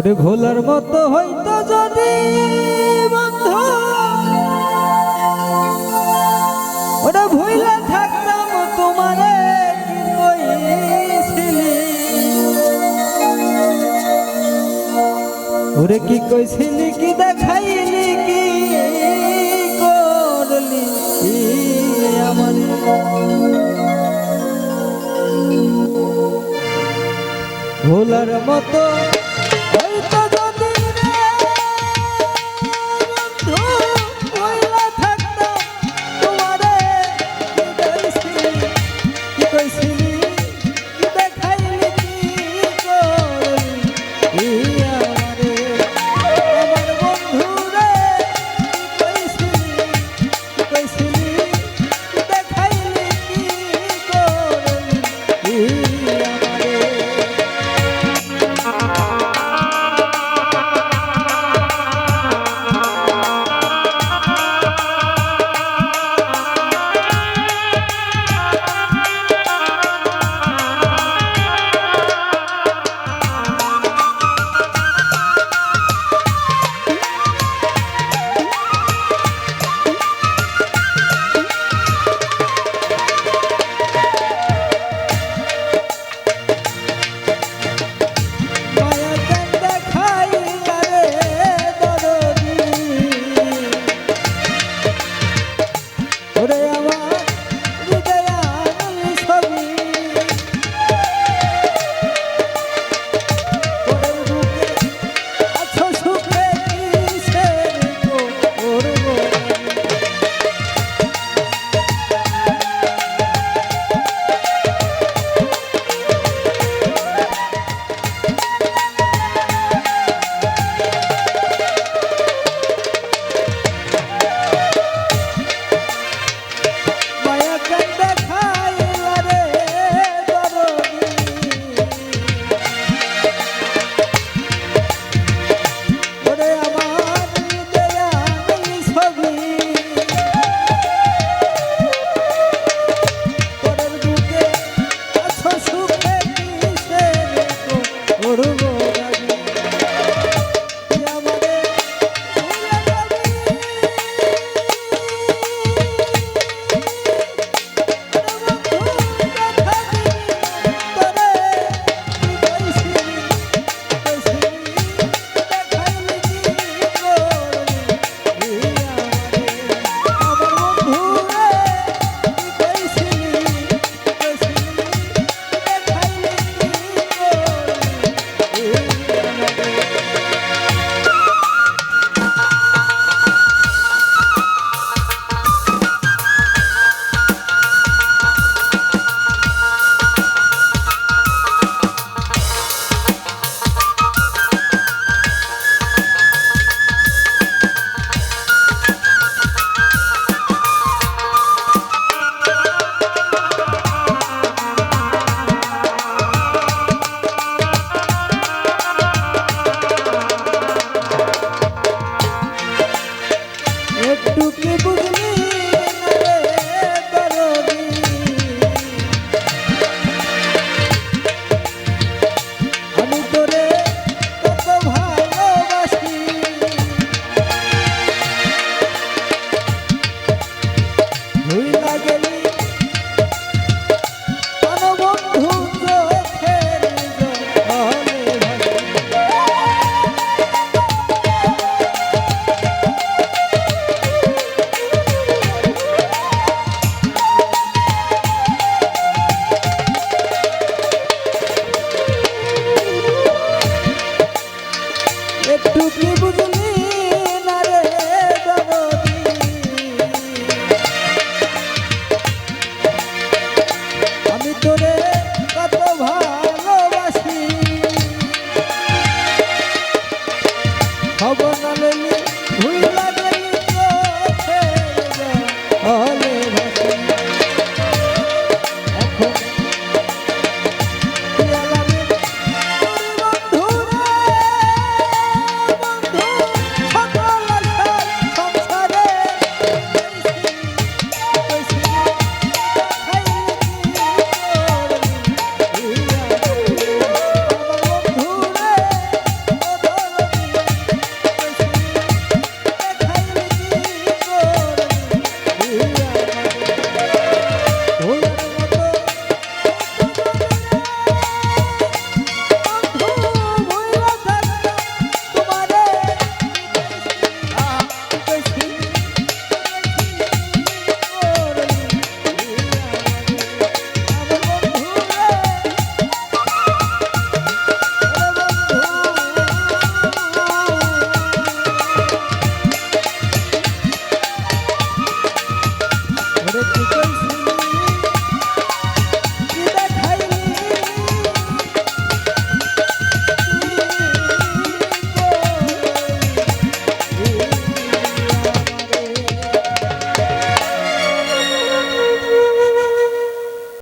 ঘরে ঘোলার মতো হইতো যদি বন্ধু। ওরে থাকতাম তোমারে ওরে কি কইছিলি, কি দেখাইলি, কি ভোলার মতো খবর না লেলে ভুইলা